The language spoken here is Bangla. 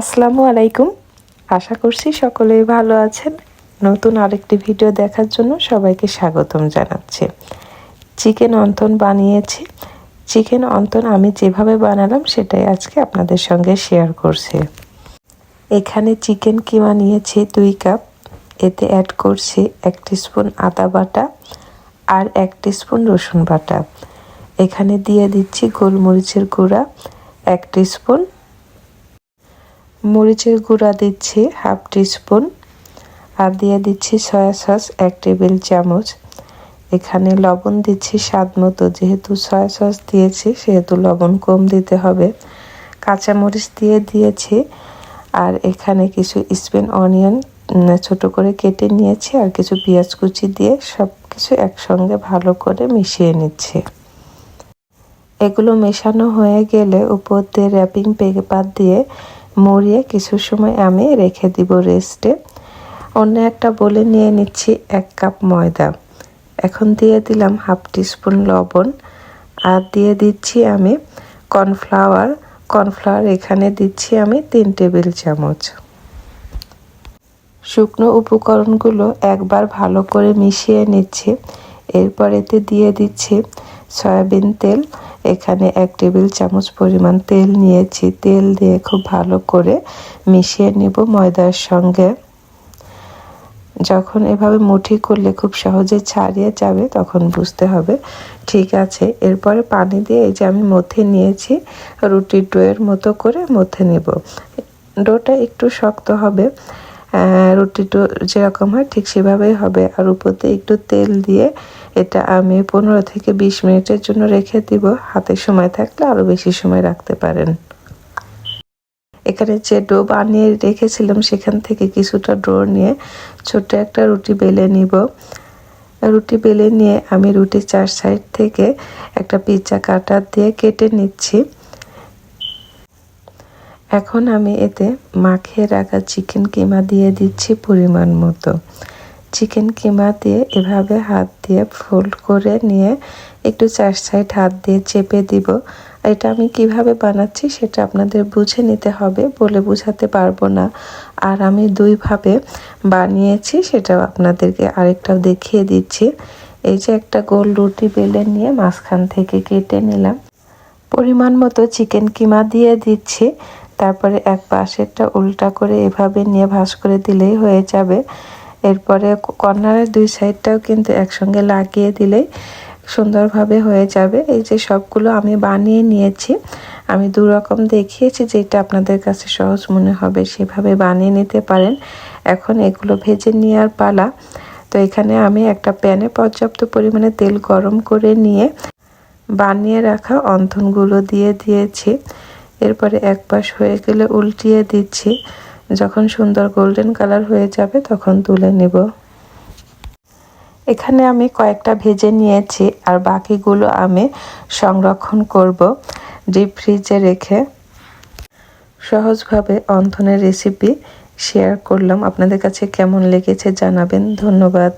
আসসালামু আলাইকুম। আশা করছি সকলেই ভালো আছেন। নতুন আরেকটি ভিডিও দেখার জন্য সবাইকে স্বাগতম জানাচ্ছি। চিকেন অন্তন বানিয়েছি। চিকেন অন্তন আমি যেভাবে বানালাম সেটাই আজকে আপনাদের সঙ্গে শেয়ার করছি। এখানে চিকেন কিমা নিয়েছি দুই কাপ। এতে অ্যাড করছি এক স্পুন আদা বাটা আর এক স্পুন রসুন বাটা। এখানে দিয়ে দিচ্ছি গোলমরিচের গুঁড়া, এক স্পুন মরিচের গুঁড়া দিচ্ছি হাফ টিস্পুন আর দিয়ে দিচ্ছি সয়া সস এক টেবিল চামচ। এখানে লবণ দিচ্ছি স্বাদ মতো, যেহেতু সয়া সস দিয়েছি সেহেতু লবণ কম দিতে হবে। কাঁচামরিচ দিয়ে দিয়েছি আর এখানে কিছু স্পেন অনিয়ন ছোট করে কেটে নিয়েছি আর কিছু পেঁয়াজ কুচি দিয়ে সব কিছু একসঙ্গে ভালো করে মিশিয়ে নিচ্ছি। এগুলো মেশানো হয়ে গেলে উপর দিয়ে র্যাপিং পেপার দিয়ে মরিয়ে কিছু সময় আমি রেখে দিব রেস্টে। অন্য একটা বলে নিয়ে নিচ্ছি এক কাপ ময়দা। এখন দিয়ে দিলাম হাফ টিস্পুন লবণ। আর দিয়ে দিচ্ছি আমি কর্নফ্লাওয়ার। কর্নফ্লাওয়ার এখানে দিচ্ছি আমি তিন টেবিল চামচ। শুকনো উপকরণগুলো একবার ভালো করে মিশিয়ে নিচ্ছি। এরপর এতে দিয়ে দিচ্ছি সয়াবিন তেল। এখানে এক টেবিল চামচ পরিমাণ তেল নিয়েছি। তেল দিয়ে খুব ভালো করে মিশিয়ে নিব ময়দার সঙ্গে। যখন এভাবে মুঠি করলে খুব সহজে ছাড়িয়ে যাবে তখন বুঝতে হবে। ঠিক আছে, এরপরে পানি দিয়ে এই যে আমি মধ্যে নিয়েছি রুটির ডোয়ের মতো করে মধ্যে নেব। ডোটা একটু শক্ত হবে। রুটি ডো যেরকম হয় ঠিক সেভাবেই হবে। আর উপর দিয়ে একটু তেল দিয়ে এটা আমি পনেরো থেকে বিশ মিনিটের জন্য রেখে দিব। হাতে সময় থাকলে আরও বেশি সময় রাখতে পারেন। এখানে যে ডো বানিয়ে রেখেছিলাম সেখান থেকে কিছুটা ডো নিয়ে ছোট্ট একটা রুটি বেলে নিব। রুটি বেলে নিয়ে আমি রুটি চার সাইড থেকে একটা পিজ্জা কাটার দিয়ে কেটে নিচ্ছি। এখন আমি এতে মাখিয়ে রাখা চিকেন কিমা দিয়ে দিচ্ছি পরিমাণ মতো। চিকেন কিমা দিয়ে এভাবে হাত দিয়ে ফোল্ড করে নিয়ে একটু চার সাইড হাত দিয়ে চেপে দিব। এটা আমি কীভাবে বানাচ্ছি সেটা আপনাদের বুঝে নিতে হবে, বলে বুঝাতে পারব না। আর আমি দুইভাবে বানিয়েছি সেটাও আপনাদেরকে আরেকটাও দেখিয়ে দিচ্ছি। এই যে একটা গোল রুটি বেলে নিয়ে মাঝখান থেকে কেটে নিলাম। পরিমাণ মতো চিকেন কিমা দিয়ে দিচ্ছি। তারপরে এক পাশেরটা উল্টা করে এভাবে নিয়ে ভাস করে দিলেই হয়ে যাবে। এরপরে কর্নারের দুই সাইডটাও কিন্তু একসঙ্গে লাগিয়ে দিলেই সুন্দরভাবে হয়ে যাবে। এই যে সবগুলো আমি বানিয়ে নিয়েছি, আমি দু রকম দেখিয়েছি যেটা আপনাদের কাছে সহজ মনে হবে, সেভাবে বানিয়ে নিতে পারেন। এখন এগুলো ভেজে নেওয়ার পালা। তো এখানে আমি একটা প্যানে পর্যাপ্ত পরিমাণে তেল গরম করে নিয়ে বানিয়ে রাখা অন্থনগুলো দিয়ে দিয়েছি। এরপরে এক পাশ হয়ে গেলে উল্টিয়ে দিচ্ছি। যখন সুন্দর গোল্ডেন কালার হয়ে যাবে, তখন তুলে নেব। এখানে আমি কয়েকটা ভেজে নিয়েছি, আর বাকিগুলো আমি সংরক্ষণ করব ডিপ ফ্রিজে রেখে। সহজভাবে অন্থনের রেসিপি শেয়ার করলাম। আপনাদের কাছে কেমন লেগেছে জানাবেন। ধন্যবাদ।